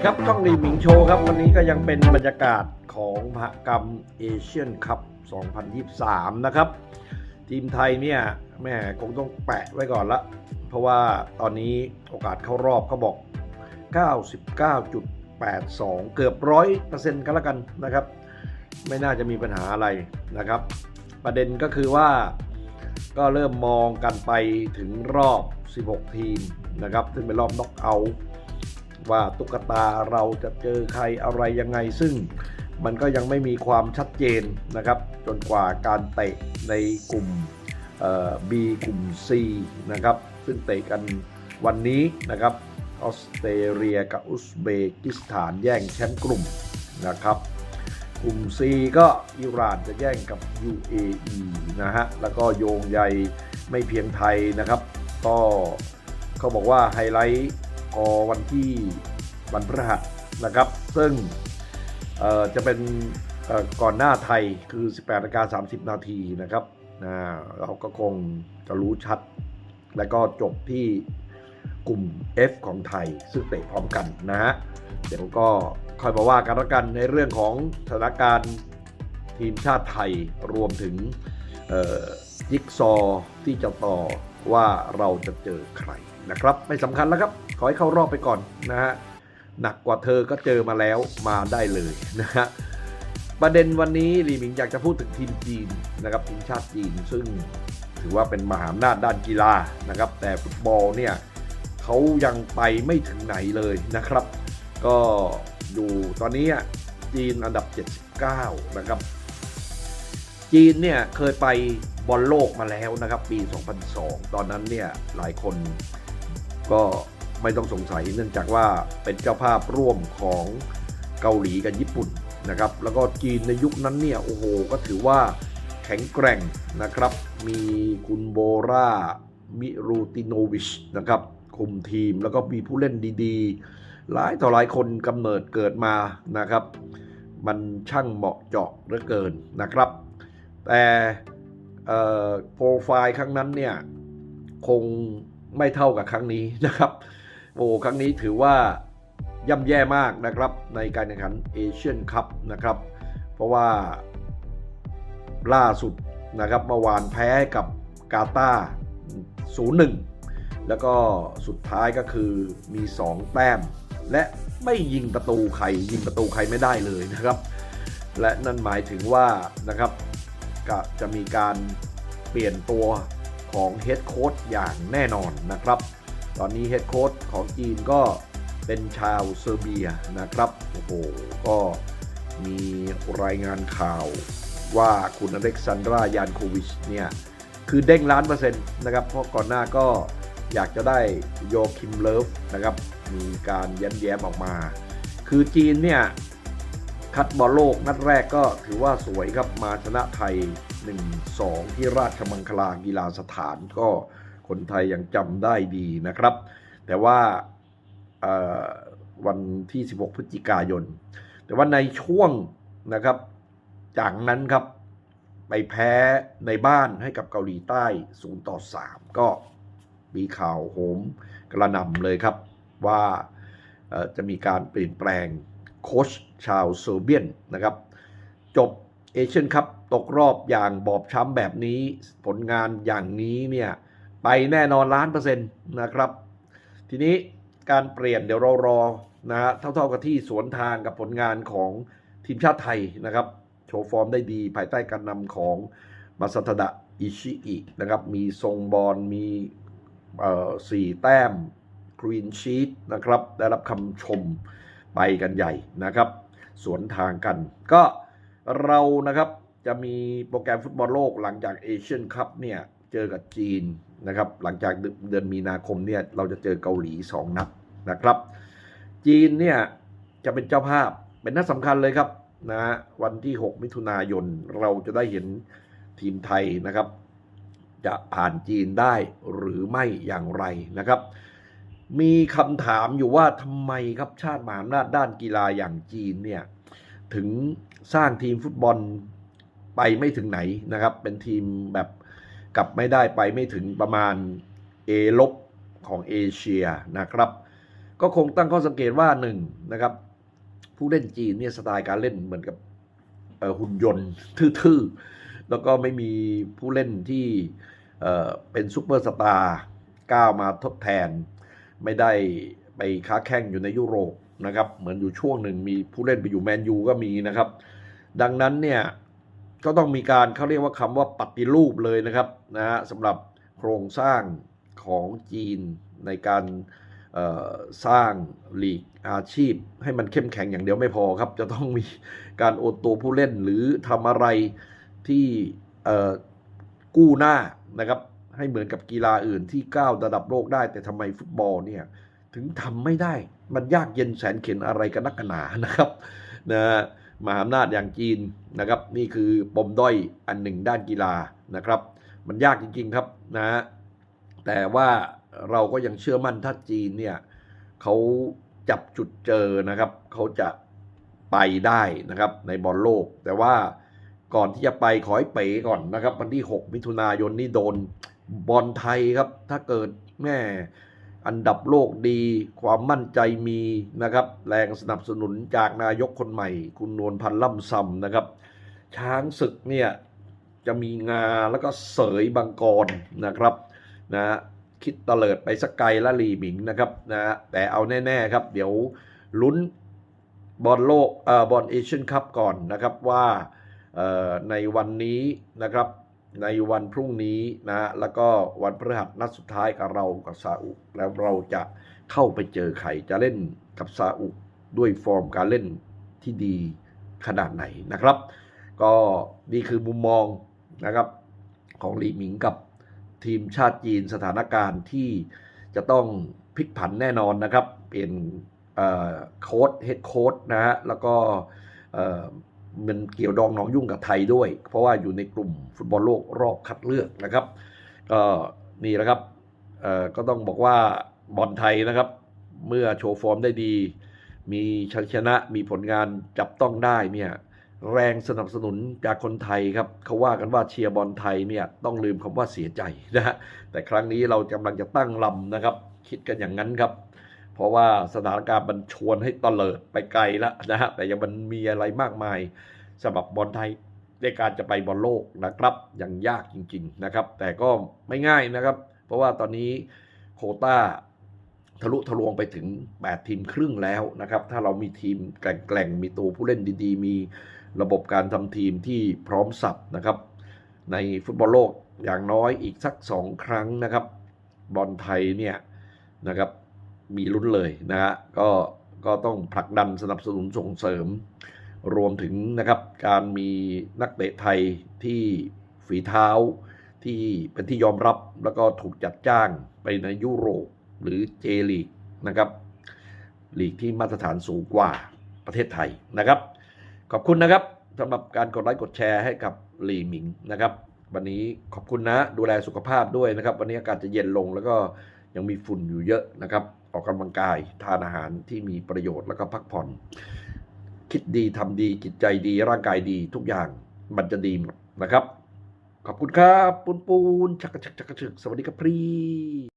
ดีครับช่องรีมิงโชว์ครับ วันนี้ก็ยังเป็นบรรยากาศของมหกรรมเอเชียนคัพ 2023 นะครับ ทีมไทยเนี่ยแม่คงต้องแปะไว้ก่อนละ เพราะว่าตอนนี้โอกาสเข้ารอบเขาบอก 99.82 เกือบร้อยเปอร์เซ็นต์กันแล้วกันนะครับ ไม่น่าจะมีปัญหาอะไรนะครับ ประเด็นก็คือว่าก็เริ่มมองกันไปถึงรอบ 16 ทีมนะครับ ซึ่งเป็นรอบน็อกเอาท์ ว่าตุ๊กตาเราจะเจอใครอะไรยังไง ซึ่งมันก็ยังไม่มีความชัดเจนนะครับ จนกว่าการเตะในกลุ่มเอ่อ B กลุ่ม C นะครับ ซึ่งเตะกันวันนี้นะครับออสเตรเลียกับอุซเบกิสถานแย่งแชมป์กลุ่มนะครับ กลุ่ม C ก็อิหร่านจะแย่งกับ UAE นะฮะ แล้วก็โยงใยไม่เพียงไทยนะครับ ก็เขาบอกว่าไฮไลท์ พอวันที่วันพฤหัสนะครับ ซึ่งจะเป็นก่อนหน้าไทยคือ 18นาฬิกา30 นาทีนะครับเราก็คงจะรู้ชัด แล้วก็จบที่กลุ่ม F ของไทย ซึ่งเตะพร้อมกันนะฮะเดี๋ยวก็ค่อยมาว่ากันแล้วกันในเรื่องของสถานการณ์ทีมชาติไทยรวมถึงเอ่อจิ๊กซอที่จะต่อว่าเราจะเจอใครนะครับ ไม่สำคัญแล้วครับ ขอให้เข้ารอบไปก่อนนะฮะหนักกว่าเธอก็เจอมาแล้วมาได้เลยนะฮะประเด็นวันนี้ลีหมิงอยากจะพูดถึงทีมจีนนะครับทีมชาติจีน ซึ่งถือว่าเป็นมหาอำนาจด้านกีฬานะครับ แต่ฟุตบอลเนี่ยเขายังไปไม่ถึงไหนเลยนะครับ ก็ดูตอนนี้อะจีนอันดับ 79 นะครับ จีนเนี่ยเคยไปบอลโลกมาแล้วนะครับ ปี 2002 ตอนนั้นเนี่ยหลายคนก็ ไม่ต้องสงสัยเนื่องจากว่าเป็นเจ้าภาพร่วมของเกาหลีกับญี่ปุ่นนะครับแล้วก็จีนในยุคนั้นเนี่ยโอ้โหก็ถือว่าแข็งแกร่งนะครับ มีคุณโบรามิรูติโนวิชนะครับคุมทีมแล้วก็มีผู้เล่นดีๆ หลายต่อหลายคนกำเนิดเกิดมานะครับ มันช่างเหมาะเจาะเหลือเกินนะครับ แต่โปรไฟล์ครั้งนั้นเนี่ยคงไม่เท่ากับครั้งนี้นะครับ โอ้ครั้งนี้ถือว่าย่ำแย่มากนะครับในการแข่งขันเอเชียนคัพนะครับ เพราะว่าล่าสุดนะครับเมื่อวานแพ้กับกาตาร์0-1 แล้วก็สุดท้ายก็คือมี 2 แต้ม และไม่ยิงประตูใครยิงประตูใครไม่ได้เลยนะครับ และนั่นหมายถึงว่านะครับก็จะมีการเปลี่ยนตัวของเฮดโค้ชอย่างแน่นอนนะครับ ตอนนี้เฮดโค้ชของจีนก็เป็นชาวเซอร์เบียนะครับโอ้โหก็มีรายงานข่าวว่าคุณอเล็กซานดรายานโควิชเนี่ย คือเด้งล้านเปอร์เซ็นต์นะครับ เพราะก่อนหน้าก็อยากจะได้โยคิมเลิฟนะครับ มีการแย้มออกมา คือจีนเนี่ย คัดบอลโลกนัดแรกก็ถือว่าสวยครับ มาชนะไทย 1-2 ที่ราชมังคลากีฬาสถานก็ คนไทยยังจำได้ดีนะครับ แต่ว่าวันที่ 16 พฤศจิกายน แต่ว่าในช่วงนะครับ จากนั้นครับไปแพ้ในบ้านให้กับเกาหลีใต้ 0 ต่อ 3 ก็มีข่าวโหมกระหน่ำเลยครับว่าจะมีการเปลี่ยนแปลงโค้ชชาวเซอร์เบียนนะครับ จบเอเชียนคัพตกรอบอย่างบอบช้ำแบบนี้ผลงานอย่างนี้เนี่ย ไปแน่นอนล้านเปอร์เซ็นต์นะครับ ทีนี้การเปลี่ยนเดี๋ยวเรารอนะฮะเท่าๆกับที่สวนทางกับผลงานของทีมชาติไทยนะครับ โชว์ฟอร์มได้ดีภายใต้การนำของมาซาตดะอิชิอินะครับมีทรงบอลมีเอ่อสี่แต้มกรีนชีตนะครับได้รับคำชมไปกันใหญ่นะครับ สวนทางกัน ก็เรานะครับจะมีโปรแกรมฟุตบอลโลกหลังจากเอเชียนคัพเนี่ย เจอกับจีนนะครับ หลังจากเดือนมีนาคมเนี่ยเราจะเจอเกาหลี 2 นัดนะครับ จีนเนี่ยจะเป็นเจ้าภาพเป็นนัดสำคัญเลยครับนะวันที่ 6 มิถุนายนเราจะได้เห็นทีมไทยนะครับ จะผ่านจีนได้หรือไม่อย่างไรนะครับ มีคำถามอยู่ว่าทำไมครับชาติมหาอำนาจด้านกีฬาอย่างจีนเนี่ยถึงสร้างทีมฟุตบอลไปไม่ถึงไหนนะครับ เป็นทีมแบบ กลับไม่ได้ไปไม่ถึงประมาณ A ลบของเอเชียนะครับ ก็คงตั้งข้อสังเกตว่าหนึ่งนะครับ ผู้เล่นจีนเนี่ยสไตล์การเล่นเหมือนกับหุ่นยนต์ทื่อๆ แล้วก็ไม่มีผู้เล่นที่เเป็นซูเปอร์สตาร์ก้าวมาทดแทน ไม่ได้ไปค้าแข่งอยู่ในยุโรปนะครับ เหมือนอยู่ช่วงหนึ่งมีผู้เล่นไปอยู่แมนยูก็มีนะครับ ดังนั้นเนี่ย ก็ต้องมีการเขาเรียกว่าคำว่าปฏิรูปเลยนะครับนะฮะสำหรับโครงสร้างของจีนในการสร้างลีกอาชีพ ให้มันเข้มแข็งอย่างเดียวไม่พอครับ จะต้องมีการโอนตัวผู้เล่นหรือทำอะไรที่กู้หน้านะครับ ให้เหมือนกับกีฬาอื่นที่ก้าวระดับโลกได้ แต่ทำไมฟุตบอลเนี่ยถึงทำไม่ได้ มันยากเย็นแสนเข็นอะไรกันนักหนานะครับนะฮะ มหาอำนาจอย่างจีนนะครับ นี่คือปมด้อยอันหนึ่งด้านกีฬานะครับ มันยากจริงๆครับนะแต่ว่าเราก็ยังเชื่อมั่นถ้าจีนเนี่ยเขาจับจุดเจอนะครับเขาจะไปได้นะครับในบอลโลก แต่ว่าก่อนที่จะไปขอให้เป๋ก่อนนะครับ วันที่ 6 มิถุนายนนี่โดนบอลไทยครับ ถ้าเกิดแม่ อันดับโลกดี ความมั่นใจมีนะครับ แรงสนับสนุนจากนายกคนใหม่ คุณนวลพันธ์ล่ำซำนะครับ ช้างศึกเนี่ยจะมีงาแล้วก็เสยบางกรนะครับนะคิดเตลิดไปสกไกลและลีหมิงนะครับนะแต่เอาแน่ ๆ ครับ เดี๋ยวลุ้นบอลโลกเอ่อบอลเอเชียนคัพก่อนนะครับว่าเอ่อในวันนี้นะครับ ในวันพรุ่งนี้นะ แล้วก็วันพฤหัสนัดสุดท้ายกับเรากับซาอุแล้วเราจะเข้าไปเจอใครจะเล่นกับซาอุด้วยฟอร์มการเล่นที่ดีขนาดไหนนะครับ ก็นี่คือมุมมองนะครับของหลีหมิงกับทีมชาติจีนสถานการณ์ที่จะต้องพลิกผันแน่นอนนะครับ เป็นโค้ดเฮดโค้ดนะฮะแล้วก็ มันเกี่ยวดองหนองยุ่งกับไทยด้วย เพราะว่าอยู่ในกลุ่มฟุตบอลโลกรอบคัดเลือกนะครับ ก็นี่แหละครับเออก็ต้องบอกว่าบอลไทยนะครับ เมื่อโชว์ฟอร์มได้ดี มีชัยชนะมีผลงานจับต้องได้เนี่ยแรงสนับสนุนจากคนไทยครับเขาว่ากันว่าเชียร์บอลไทยเนี่ยต้องลืมคำว่าเสียใจนะฮะแต่ครั้งนี้เรากำลังจะตั้งลำนะครับ คิดกันอย่างนั้นครับ เพราะว่าสถานการณ์มันชวนให้ตะเลิดไปไกลแล้วนะฮะแต่ยังมันมีอะไรมากมายสำหรับบอลไทยในการจะไปบอลโลกนะครับยังยากจริง ๆนะครับ แต่ก็ไม่ง่ายนะครับ เพราะว่าตอนนี้โคต้าทะลุทะลวงไปถึง 8 ทีมครึ่งแล้วนะครับ ถ้าเรามีทีมแกร่งๆ มีตัวผู้เล่นดีๆ มีระบบการทำทีมที่พร้อมสับนะครับ ในฟุตบอลโลกอย่างน้อยอีกสักสองครั้งนะครับ บอลไทยเนี่ยนะครับ มีลุ้นเลยนะฮะก็ก็ต้องผลักดันสนับสนุนส่งเสริม รวมถึงนะครับการมีนักเตะไทยที่ฝีเท้าที่เป็นที่ยอมรับแล้วก็ถูกจัดจ้างไปในยุโรปหรือเจลีกนะครับลีกที่มาตรฐานสูงกว่าประเทศไทยนะครับ ขอบคุณนะครับสำหรับการกดไลค์กดแชร์ให้กับหลีหมิงนะครับ วันนี้ขอบคุณนะดูแลสุขภาพด้วยนะครับ วันนี้อากาศจะเย็นลงแล้วก็ยังมีฝุ่นอยู่เยอะนะครับ ออกกำลังกาย ทานอาหารที่มีประโยชน์แล้วก็พักผ่อน คิดดีทำดีจิตใจดี ร่างกายดีทุกอย่างมันจะดีหมดนะครับ ขอบคุณครับ ปูนปูนชักกระชักชักกระชึกสวัสดีครับพี่